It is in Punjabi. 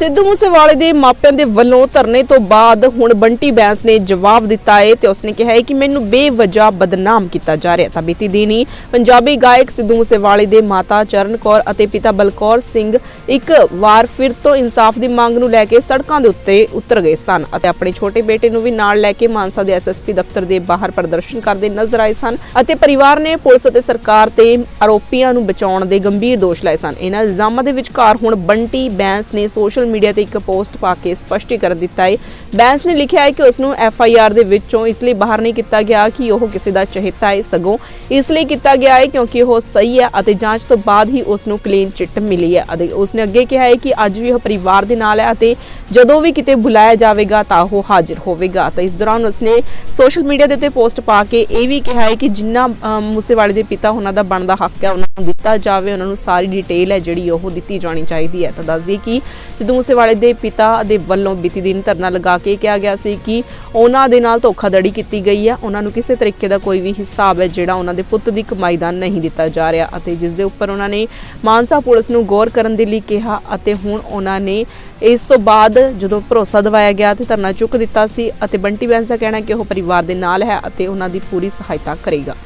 ਸਿੱਧੂ ਮੂਸੇਵਾਲੇ ਦੇ ਮਾਪਿਆਂ ਦੇ ਵੱਲੋਂ ਧਰਨੇ ਤੋਂ ਬਾਅਦ ਹੁਣ ਬੰਟੀ ਬੈਂਸ ਨੇ ਜਵਾਬ ਦਿੱਤਾ ਹੈ ਤੇ ਉਸਨੇ ਕਿਹਾ ਹੈ ਕਿ ਮੈਨੂੰ ਬੇਵਜ੍ਹਾ ਬਦਨਾਮ ਕੀਤਾ ਜਾ ਰਿਹਾ ਤਾਂ ਬੀਤੀ ਦਿਨੀ ਪੰਜਾਬੀ ਗਾਇਕ ਸਿੱਧੂ ਮੂਸੇਵਾਲੇ ਦੇ ਮਾਤਾ ਚਰਨ ਕੌਰ ਅਤੇ ਪਿਤਾ ਬਲਕੌਰ ਸਿੰਘ ਇੱਕ ਵਾਰ ਫਿਰ ਤੋਂ ਇਨਸਾਫ ਦੀ ਮੰਗ ਨੂੰ ਲੈ ਕੇ ਸੜਕਾਂ ਦੇ ਉੱਤੇ ਉਤਰ ਗਏ ਸਨ ਅਤੇ ਆਪਣੇ ਛੋਟੇ ਬੇਟੇ ਨੂੰ ਵੀ ਨਾਲ ਲੈ ਕੇ ਮਾਨਸਾ ਦੇ ਐਸਐਸਪੀ ਦਫ਼ਤਰ ਦੇ ਬਾਹਰ ਪ੍ਰਦਰਸ਼ਨ ਕਰਦੇ ਨਜ਼ਰ ਆਏ ਸਨ ਅਤੇ ਪਰਿਵਾਰ ਨੇ ਪੁਲਿਸ ਅਤੇ ਸਰਕਾਰ ਤੇ ਆਰੋਪੀਆਂ ਨੂੰ ਬਚਾਉਣ ਦੇ ਗੰਭੀਰ ਦੋਸ਼ ਲਾਏ ਸਨ। ਇਹਨਾਂ ਇਲਜ਼ਾਮਾਂ ਦੇ ਵਿਚਕਾਰ ਹੁਣ ਬੰਟੀ ਬੈਂਸ ਨੇ ਸੋਸ਼ਲ ਮੀਡੀਆ ਤੇ ਇੱਕ ਪੋਸਟ ਪਾ ਕੇ ਸਪਸ਼ਟੀਕਰਨ ਦਿੱਤਾ ਹੈ। ਬੈਂਸ ਨੇ ਲਿਖਿਆ ਹੈ ਕਿ ਉਸ ਨੂੰ ਐਫ ਆਈ ਆਰ ਦੇ ਵਿੱਚੋਂ ਇਸ ਲਈ ਬਾਹਰ ਨਹੀਂ ਕੀਤਾ ਗਿਆ ਕਿ ਉਹ ਕਿਸੇ ਦਾ ਚਹੇਤਾ ਹੈ ਸਗੋਂ ਇਸ ਲਈ ਕੀਤਾ ਗਿਆ ਹੈ ਕਿਉਂਕਿ ਉਹ ਸਹੀ ਹੈ ਅਤੇ ਜਾਂਚ ਤੋਂ ਬਾਅਦ ਹੀ ਉਸ ਨੂੰ ਕਲੀਨ ਚਿੱਟ ਮਿਲੀ ਹੈ ਅਤੇ ਉਸ ਨੇ ਅੱਗੇ ਕਿਹਾ ਹੈ ਕਿ ਅੱਜ ਵੀ ਉਹ ਪਰਿਵਾਰ ਦੇ ਨਾਲ ਹੈ ਅਤੇ ਜਦੋਂ ਵੀ ਕਿਤੇ ਬੁਲਾਇਆ ਜਾਵੇਗਾ ਤਾਂ ਉਹ ਹਾਜ਼ਰ ਹੋਵੇਗਾ। ਤਾਂ ਇਸ ਦੌਰਾਨ ਉਸਨੇ ਸੋਸ਼ਲ ਮੀਡੀਆ ਦੇ ਉੱਤੇ ਪੋਸਟ ਪਾ ਕੇ ਇਹ ਵੀ ਕਿਹਾ ਹੈ ਕਿ ਜਿੰਨਾ ਮੂਸੇਵਾਲੇ ਦੇ ਪਿਤਾ ਉਹਨਾਂ ਦਾ ਬਣਦਾ ਹੱਕ ਹੈ, ਉਹਨਾਂ ਨੂੰ ਦਿੱਤਾ ਜਾਵੇ, ਉਹਨਾਂ ਨੂੰ ਸਾਰੀ ਡਿਟੇਲ ਹੈ ਜਿਹੜੀ ਉਹ ਦਿੱਤੀ ਜਾਣੀ ਚਾਹੀਦੀ ਹੈ। ਤਾਂ ਦੱਸ ਕਿ ਸਿੱਧੂ ਮੂਸੇਵਾਲੇ ਦੇ ਪਿਤਾ ਦੇ ਵੱਲੋਂ ਬੀਤੀ ਦਿਨ ਧਰਨਾ ਲਗਾ ਕੇ ਕਿਹਾ ਗਿਆ ਸੀ ਕਿ ਉਹਨਾਂ ਦੇ ਨਾਲ ਧੋਖਾਧੜੀ ਕੀਤੀ ਗਈ ਹੈ। ਉਹਨਾਂ ਨੂੰ ਕਿਸੇ ਤਰੀਕੇ ਦਾ ਕੋਈ ਵੀ ਹਿਸਾਬ ਹੈ ਜਿਹੜਾ ਉਹਨਾਂ ਦੇ ਪੁੱਤ ਦੀ ਕਮਾਈ ਦਾ ਨਹੀਂ ਦਿੱਤਾ ਜਾ ਰਿਹਾ ਅਤੇ ਜਿਸ ਦੇ ਉੱਪਰ ਉਹਨਾਂ ਨੇ ਮਾਨਸਾ ਪੁਲਿਸ ਨੂੰ ਗੌਰ ਕਰਨ ਦੇ ਲਈ ਕਿਹਾ ਅਤੇ ਹੁਣ ਉਹਨਾਂ ਨੇ ਇਸ ਤੋਂ ਬਾਅਦ ਜਦੋਂ ਭਰੋਸਾ ਦਿਵਾਇਆ ਗਿਆ ਤੇ ਧਰਨਾ ਚੁੱਕ ਦਿੱਤਾ ਸੀ ਅਤੇ ਬੰਟੀ ਬੈਂਸ ਦਾ ਕਹਿਣਾ ਕਿ ਉਹ ਪਰਿਵਾਰ ਦੇ ਨਾਲ ਹੈ ਅਤੇ ਉਹਨਾਂ ਦੀ ਪੂਰੀ ਸਹਾਇਤਾ ਕਰੇਗਾ।